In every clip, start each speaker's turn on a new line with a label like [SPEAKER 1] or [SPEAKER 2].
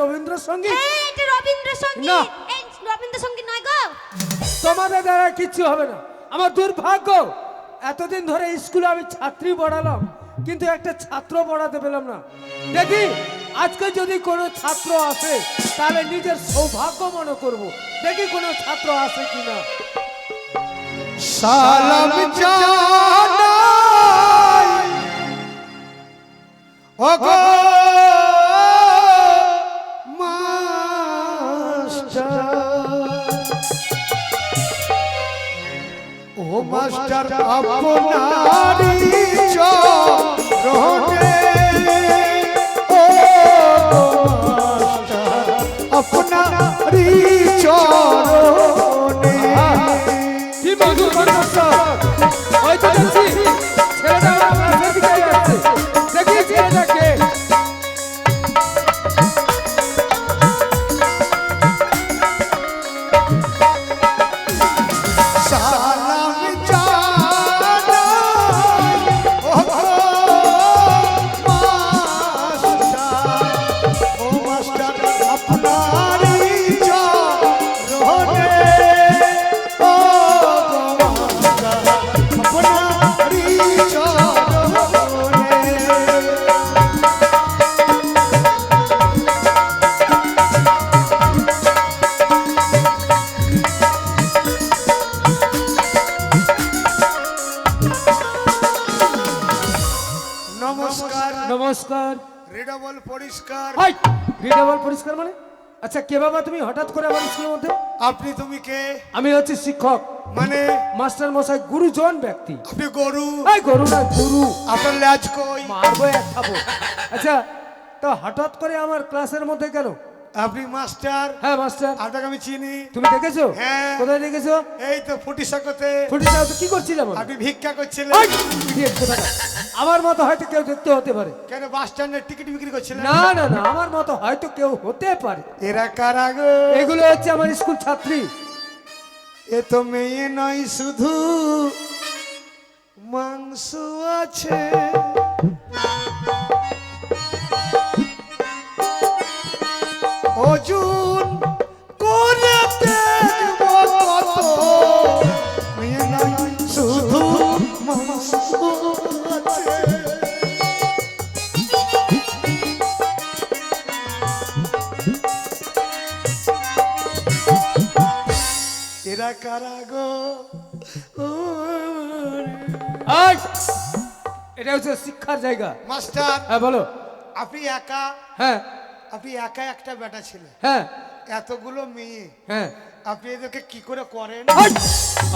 [SPEAKER 1] রবীন্দ্রসঙ্গীত?
[SPEAKER 2] হ্যাঁ এটা রবীন্দ্রসঙ্গীত।
[SPEAKER 1] না।
[SPEAKER 2] এই রবীন্দ্রসঙ্গীত নয় গো।
[SPEAKER 1] তোমাদের দ্বারা কিচ্ছু হবে না। আমার দুর্ভাগ্য এতদিন ধরে স্কুলে আমি ছাত্রী পড়ালাম কিন্তু একটা ছাত্র পড়াতে পেলাম না। দেখি আজকে যদি কোনো ছাত্র আসে তাহলে নিজের সৌভাগ্য মনে করব। দেখি কোনো ছাত্র আসে কিনা।
[SPEAKER 3] সালাম জানাই। ওগো মাস্টার আপনার চরণে রিডবল পরিষ্কার।
[SPEAKER 1] রিডেবল পরিষ্কার মানে? আচ্ছা কে বাবা তুমি হঠাৎ করে আমার স্কুলের মধ্যে?
[SPEAKER 3] আপনি তুমি কে?
[SPEAKER 1] আমি হচ্ছে শিক্ষক।
[SPEAKER 3] মানে?
[SPEAKER 1] মাস্টার মশাই গুরুজন ব্যক্তি।
[SPEAKER 3] আপনি গরু?
[SPEAKER 1] এই গরু না গুরু।
[SPEAKER 3] আপনার ল্যাজ কই?
[SPEAKER 1] মারবো এক খাব আচ্ছা তো হঠাৎ করে আমার ক্লাসের মধ্যে কেন
[SPEAKER 3] আপনি মাস্টার।
[SPEAKER 1] হ্যাঁ মাস্টার।
[SPEAKER 3] আপনাকে আমি চিনি।
[SPEAKER 1] তুমি দেখেছ?
[SPEAKER 3] হ্যাঁ।
[SPEAKER 1] কোথায় দেখেছ?
[SPEAKER 3] এই তো ফুটি সাকতে।
[SPEAKER 1] ফুটি যাও কি করছিলাম
[SPEAKER 3] আপনি ভিক্ষা করছিলেন।
[SPEAKER 1] আমার মতো হয়তো কেউ দেখতে হতে পারে।
[SPEAKER 3] কেন বাস স্ট্যান্ডের টিকিট বিক্রি করছিলেন?
[SPEAKER 1] না না না আমার মতো হয়তো কেউ হতে পারে।
[SPEAKER 3] এরা কারা গো?
[SPEAKER 1] এগুলো হচ্ছে আমার স্কুল ছাত্রী।
[SPEAKER 3] এ তো মেয়ে নয় শুধু মাংস আছে। অজুন করে দেখব কত? শুধু এরা কারা গো?
[SPEAKER 1] এটা হচ্ছে শিক্ষার জায়গা।
[SPEAKER 3] মাস্টার
[SPEAKER 1] হ্যাঁ বলো।
[SPEAKER 3] আপনি একা?
[SPEAKER 1] হ্যাঁ।
[SPEAKER 3] আপনি একা একটা বেটা ছিলেন
[SPEAKER 1] হ্যাঁ।
[SPEAKER 3] এতগুলো মেয়ে।
[SPEAKER 1] হ্যাঁ।
[SPEAKER 3] আপনি এদেরকে কি করে করেন?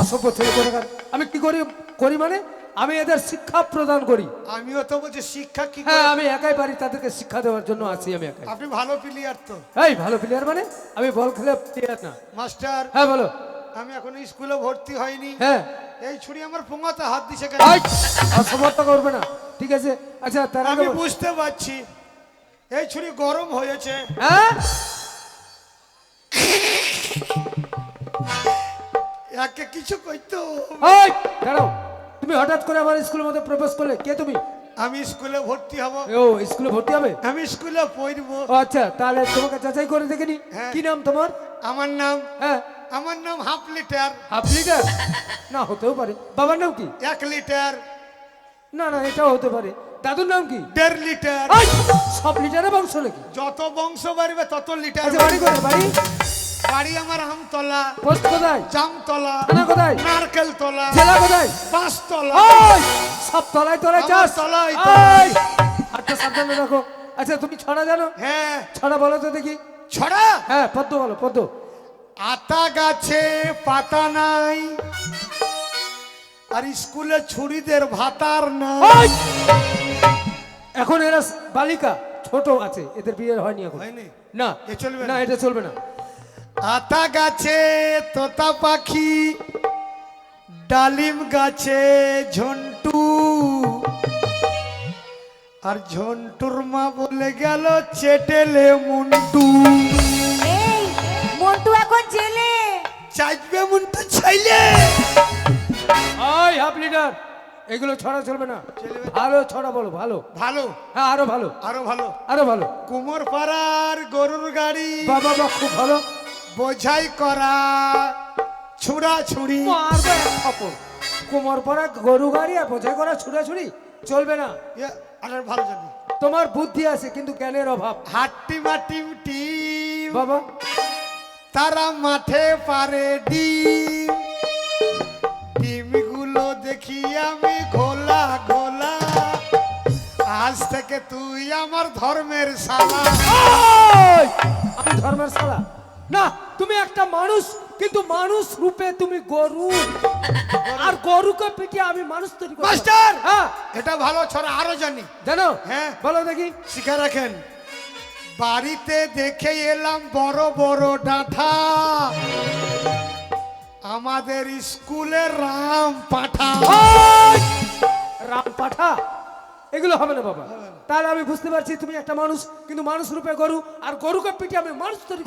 [SPEAKER 1] অসভ্য ছেলে কোথাকার। আমি কি করি করি মানে? আমি এদের শিক্ষা প্রদান করি।
[SPEAKER 3] আমিও তো বলছি শিক্ষা কি
[SPEAKER 1] হ্যাঁ আমি একাই পারি তাদেরকে শিক্ষা দেওয়ার জন্য আছি আমি একাই।
[SPEAKER 3] আপনি ভালো প্লেয়ার তো।
[SPEAKER 1] এই ভালো প্লেয়ার মানে? আমি বল খেলে প্লেয়ার না।
[SPEAKER 3] মাস্টার
[SPEAKER 1] হ্যাঁ বলো।
[SPEAKER 3] আমি এখন স্কুলে ভর্তি হইনি।
[SPEAKER 1] হ্যাঁ।
[SPEAKER 3] এই ছুরি আমার পোঙাতে হাত দিছে কেন?
[SPEAKER 1] অসমর্থ করবে না। ঠিক আছে? আচ্ছা তার
[SPEAKER 3] আমি বুঝতে পারছি। এই ছুরি গরম হয়েছে।
[SPEAKER 1] হ্যাঁ?
[SPEAKER 3] একে কিছু কইতো
[SPEAKER 1] এই দাঁড়াও। তুমি হঠাৎ করে আমার স্কুলের মধ্যে প্রবেশ করলে কে তুমি?
[SPEAKER 3] আমি স্কুলে ভর্তি হব।
[SPEAKER 1] ও স্কুলে ভর্তি হবে?
[SPEAKER 3] আমি স্কুলে পড়ব।
[SPEAKER 1] আচ্ছা তাহলে তোমাকে যাচাই করে দেখে নি।
[SPEAKER 3] হ্যাঁ।
[SPEAKER 1] কি নাম তোমার?
[SPEAKER 3] আমার নাম
[SPEAKER 1] হ্যাঁ।
[SPEAKER 3] আমার নাম হাফ লিটার।
[SPEAKER 1] Half litre? না হতেও পারে। বাবার নাম কি?
[SPEAKER 3] এক লিটার।
[SPEAKER 1] না না এটাও হতে পারে। দাদুর নাম কি?
[SPEAKER 3] দেড় লিটার।
[SPEAKER 1] সব লিটারে বংশ নাকি?
[SPEAKER 3] যত বংশ বাড়বে তত লিটার
[SPEAKER 1] আচ্ছা বাড়ি কোথায়? বাড়ি?
[SPEAKER 3] বাড়ি আমার আমতলা।
[SPEAKER 1] পোস্ট কোথায়?
[SPEAKER 3] জামতলা।
[SPEAKER 1] থানা কোথায়?
[SPEAKER 3] নারকেল তলা
[SPEAKER 1] জেলা কোথায়?
[SPEAKER 3] পাঁচতলা
[SPEAKER 1] সব তলায় তলায় চাস
[SPEAKER 3] তলায়।
[SPEAKER 1] আচ্ছা সাবধানে রাখো। আচ্ছা তুমি ছড়া জানো?
[SPEAKER 3] হ্যাঁ।
[SPEAKER 1] ছড়া বলো তো দেখি।
[SPEAKER 3] ছড়া?
[SPEAKER 1] হ্যাঁ পদ্ম বলো পদ্ম।
[SPEAKER 3] আতা গাছে পাতা নাই। আর স্কুলে ছুরিদের ভাতার
[SPEAKER 1] ওই! এখন এরা বালিকা ছোট আছে এদের বিয়ে হয়নি এখন।
[SPEAKER 3] হয়নি?
[SPEAKER 1] না
[SPEAKER 3] এ চলবে
[SPEAKER 1] না
[SPEAKER 3] না?
[SPEAKER 1] এটা চলবে না।
[SPEAKER 3] আতা গাছে তোতা পাখি ডালিম গাছে ঝন্টু। আর ঝন্টুর মা বলে গেল চেটেলে মুন্টু।
[SPEAKER 2] এই মন্টু এখন জেলে।
[SPEAKER 3] চাইবে মুন্টু ছাইলে
[SPEAKER 1] ওই হাফ লিটার। এগুলো ছড়া চলবে না। ভালো ছড়া বলো ভালো।
[SPEAKER 3] ভালো?
[SPEAKER 1] হ্যাঁ আরও ভালো।
[SPEAKER 3] আরও ভালো?
[SPEAKER 1] আরও ভালো।
[SPEAKER 3] কুমোর পাড়ার গরুর গাড়ি।
[SPEAKER 1] বাবা বা খুব ভালো।
[SPEAKER 3] বোঝাই করা ছুড়া ছুড়ি
[SPEAKER 1] মারবো থাপড় কোমর পরা গরু গাড়ি আর বোঝাই করা ছুড়াছুড়ি চলবে না।
[SPEAKER 3] আর ভালো জানি।
[SPEAKER 1] তোমার বুদ্ধি আছে কিন্তু জ্ঞানের অভাব।
[SPEAKER 3] হাট্টি মাটিম টিম।
[SPEAKER 1] বাবা।
[SPEAKER 3] তারা মাঠে পারে ডিম। দেখি আমি ঘোলা ঘোলা। আজ থেকে তুই আমার ধর্মের
[SPEAKER 1] ওই! আমি ধর্মের সালা না তুমি একটা মানুষ কিন্তু মানুষ রূপে তুমি গরু। আর গরুকে পিটিয়ে আমি মানুষ তৈরি
[SPEAKER 3] মাস্টার!
[SPEAKER 1] হ্যাঁ।
[SPEAKER 3] এটা ভালো ছড়া আরও জানি।
[SPEAKER 1] জানো?
[SPEAKER 3] হ্যাঁ।
[SPEAKER 1] বলো দেখি।
[SPEAKER 3] শিখে রাখেন। বাড়িতে দেখে এলাম বড় বড় ডাঠা। আমাদের স্কুলে রাম পাঠা।
[SPEAKER 1] রাম পাঠা? এগুলো হবে না বাবা। তাহলে আমি বুঝতে পারছি তুমি একটা মানুষ কিন্তু মানুষ রূপে গরু আর গরুকে পিঠে আমি মানুষ তৈরি!